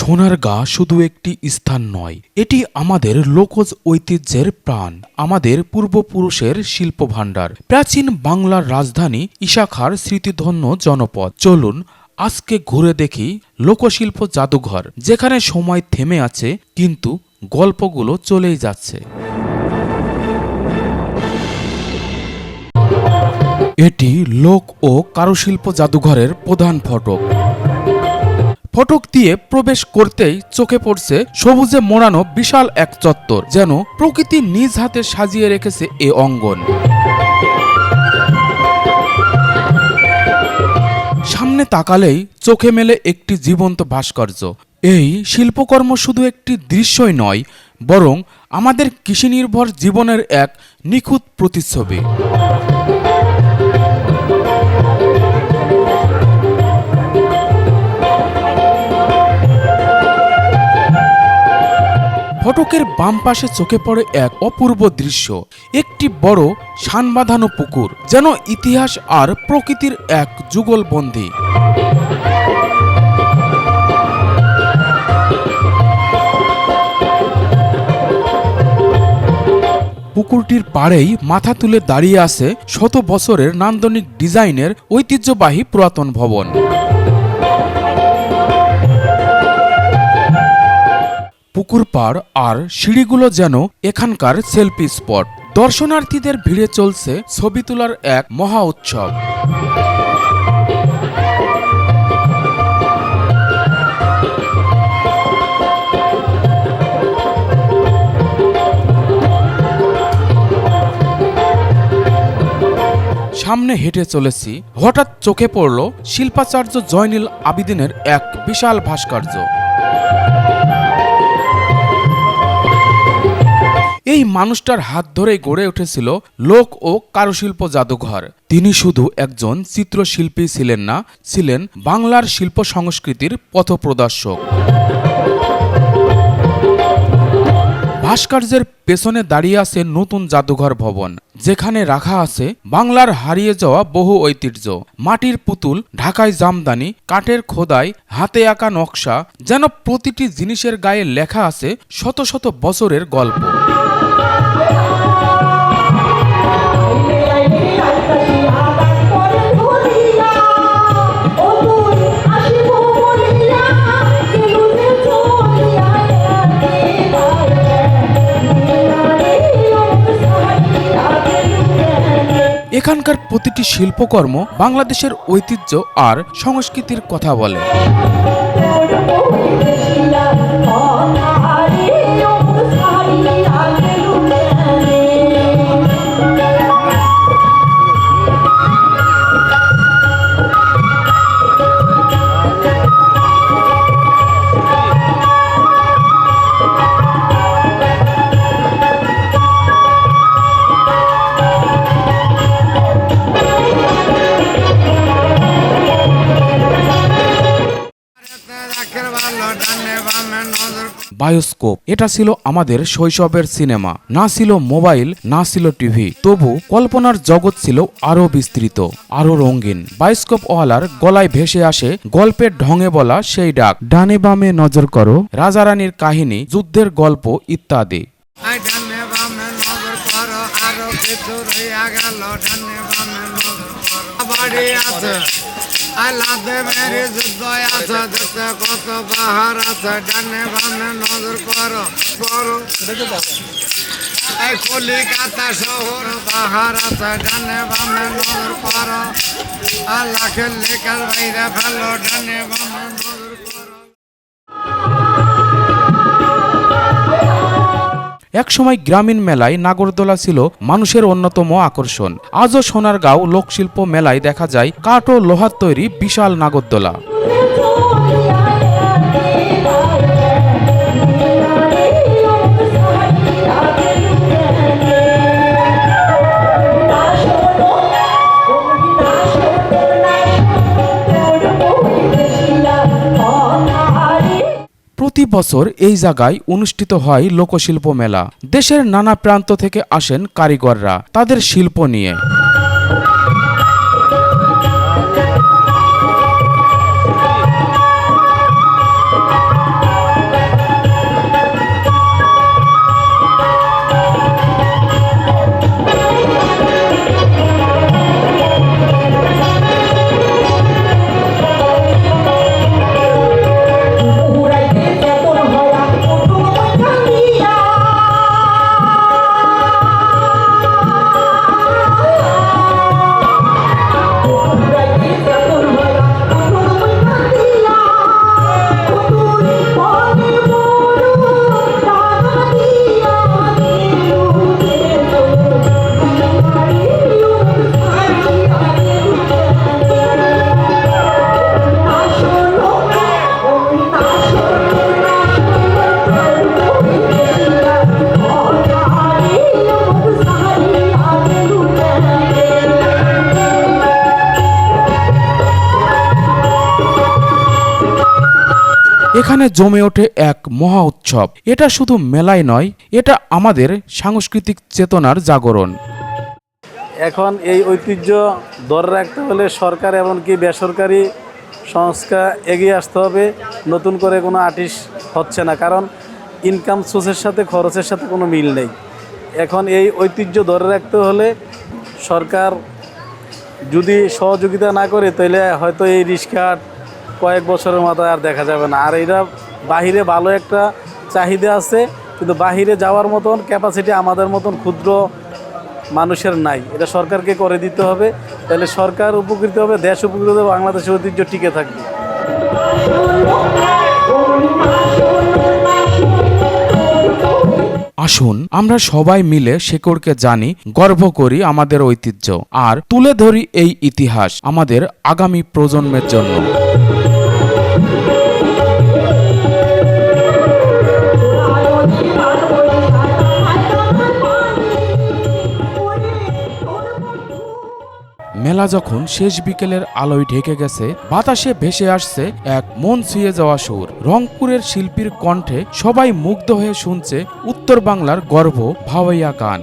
সোনার গা শুধু একটি স্থান নয়, এটি আমাদের লোকজ ঐতিহ্যের প্রাণ, আমাদের পূর্বপুরুষের শিল্প ভাণ্ডার প্রাচীন বাংলার রাজধানী ইশাখার স্মৃতিধন্য জনপদ। চলুন আজকে ঘুরে দেখি লোকশিল্প জাদুঘর, যেখানে সময় থেমে আছে, কিন্তু গল্পগুলো চলেই যাচ্ছে। এটি লোক ও কারুশিল্প জাদুঘরের প্রধান ফটক। ফটক দিয়ে প্রবেশ করতেই চোখে পড়ছে সবুজে মোড়ানো বিশাল এক চত্বর, যেন প্রকৃতি নিজ হাতে সাজিয়ে রেখেছে এ অঙ্গন। সামনে তাকালেই চোখে মেলে একটি জীবন্ত ভাস্কর্য। এই শিল্পকর্ম শুধু একটি দৃশ্যই নয়, বরং আমাদের কৃষি নির্ভর জীবনের এক নিখুঁত প্রতিচ্ছবি। ফটকের বাম পাশে চোখে পড়ে এক অপূর্ব দৃশ্য। একটি বড় শান বাঁধানো পুকুর, যেন ইতিহাস আর প্রকৃতির এক যুগলবন্দী। পুকুরটির পাড়েই মাথা তুলে দাঁড়িয়ে আছে শত বছরের নান্দনিক ডিজাইনের ঐতিহ্যবাহী পুরাতন ভবন। পুকুর পাড় আর সিঁড়িগুলো যেন এখানকার সেলফি স্পট। দর্শনার্থীদের ভিড়ে চলছে ছবি তোলার এক মহা উৎসব। সামনে হেঁটে চলেছি, হঠাৎ চোখে পড়ল শিল্পাচার্য জয়নীল আবিদিনের এক বিশাল ভাস্কর্য। এই মানুষটার হাত ধরেই গড়ে উঠেছিল লোক ও কারুশিল্প জাদুঘর। তিনি শুধু একজন চিত্রশিল্পী ছিলেন না, ছিলেন বাংলার শিল্প সংস্কৃতির পথপ্রদর্শক। ভাস্কর্যের পেছনে দাঁড়িয়ে আছে নতুন জাদুঘর ভবন, যেখানে রাখা আছে বাংলার হারিয়ে যাওয়া বহু ঐতিহ্য। মাটির পুতুল, ঢাকায় জামদানি, কাঠের খোদাই, হাতে আঁকা নকশা, যেন প্রতিটি জিনিসের গায়ে লেখা আছে শত শত বছরের গল্প। এখানকার প্রতিটি শিল্পকর্ম বাংলাদেশের ঐতিহ্য আর সংস্কৃতির কথা বলে। বায়োস্কোপ। এটা ছিল আমাদের শৈশবের সিনেমা। না ছিল মোবাইল, না ছিল টিভি। তবু কল্পনার জগৎ ছিল আরও বিস্তৃত আরও রঙিন। বায়োস্কোপ ওয়ালার গলায় ভেসে আসে গল্পের ঢঙে বলা সেই ডাক। ডানে বামে নজর করো। রাজারানীর কাহিনী, যুদ্ধের গল্প ইত্যাদি। বাড়ি আছে আই লাদে মেরে যুদ্ধ আছে কত বাহার আছে, ডানে বামে নজর করো করো এই কলিকাতা শহর বাহার আছে, ডানে বামে নজর করো আর লাখের লেখার বাইরে ফেলো, ডানে বামে নজর একসময় গ্রামীণ মেলায় নাগরদোলা ছিল মানুষের অন্যতম আকর্ষণ। আজও সোনারগাঁও লোকশিল্প মেলায় দেখা যায় কাঠ ও লোহার তৈরি বিশাল নাগরদোলা। বছর এই জায়গায় অনুষ্ঠিত হয় লোকশিল্প মেলা। দেশের নানা প্রান্ত থেকে আসেন কারিগররা, তাদের শিল্প নিয়ে। এখানে জমে ওঠে এক মহা উৎসব। এটা শুধু মেলায় নয়, এটা আমাদের সাংস্কৃতিক চেতনার জাগরণ। এখন এই ঐতিহ্য ধরে রাখতে হলে সরকার এমনকি বেসরকারি সংস্থা এগিয়ে আসতে হবে। নতুন করে কোনো আর্টিস্ট হচ্ছে না, কারণ ইনকাম সোর্সের সাথে খরচের সাথে কোনো মিল নেই। এখন এই ঐতিহ্য ধরে রাখতে হলে সরকার যদি সহযোগিতা না করে, তাহলে হয়তো এই রিস্কাট কয়েক বছরের মাথায় আর দেখা যাবে না। আর এটা বাহিরে ভালো একটা চাহিদা আছে, কিন্তু বাহিরে যাওয়ার মতন ক্যাপাসিটি আমাদের মতন ক্ষুদ্র মানুষের নাই। এটা সরকারকে করে দিতে হবে, তাহলে সরকার উপকৃত হবে, দেশ উপকৃত হবে, বাংলাদেশের ঐতিহ্য টিকে থাকবে। আসুন, আমরা সবাই মিলে শেকড়কে জানি, গর্ব করি আমাদের ঐতিহ্য। আর তুলে ধরি এই ইতিহাস আমাদের আগামী প্রজন্মের জন্য। মেলা যখন শেষ বিকেলের আলোয় ঢেকে গেছে, বাতাসে ভেসে আসছে এক মন ছুঁয়ে যাওয়া সুর। রংপুরের শিল্পীর কণ্ঠে সবাই মুগ্ধ হয়ে শুনছে উত্তর বাংলার গর্ব, ভাওয়াইয়া গান।